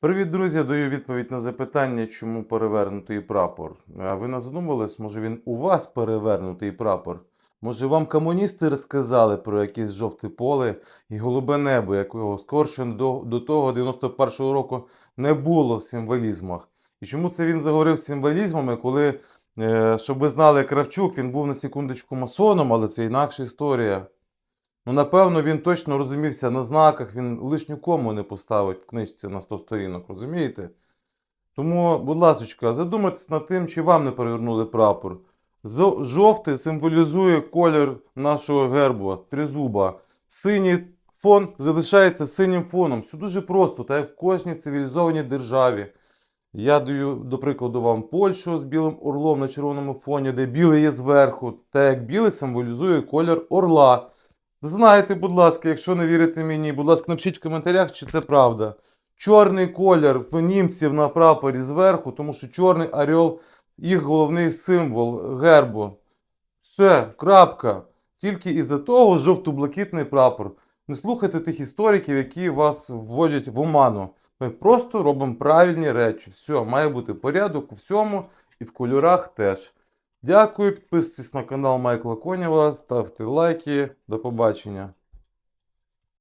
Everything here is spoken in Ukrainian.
Привіт, друзі! Даю відповідь на запитання, чому перевернутий прапор. А ви не задумувались, може він у вас перевернутий прапор? Може вам комуністи розказали про якесь жовте поле і голубе небо, якого скорше до, до того 91-го року не було в символізмах? І чому це він заговорив символізмами, коли, е, щоб ви знали, Кравчук, він був на секундочку масоном, але це інакша історія. Ну, напевно, він точно розумівся на знаках, він лишню кому не поставить в книжці на 100 сторінок, розумієте? Тому, будь ласка, задумайтесь над тим, чи вам не перевернули прапор. Жовтий символізує колір нашого гербу, тризуба. Синій фон залишається синім фоном. Все дуже просто, та як в кожній цивілізованій державі. Я даю, до прикладу, вам Польщу з білим орлом на червоному фоні, де білий є зверху, та як білий символізує колір орла. Знаєте, будь ласка, якщо не вірите мені, будь ласка, напишіть в коментарях, чи це правда. Чорний колір в німців на прапорі зверху, тому що чорний орел їх головний символ гербу. Все, крапка. Тільки із-за того жовто-блакитний прапор. Не слухайте тих істориків, які вас вводять в оману. Ми просто робимо правильні речі. Все, має бути порядок у всьому і в кольорах теж. Дякую, підписуйтесь на канал Майкла Конєва, ставте лайки. До побачення.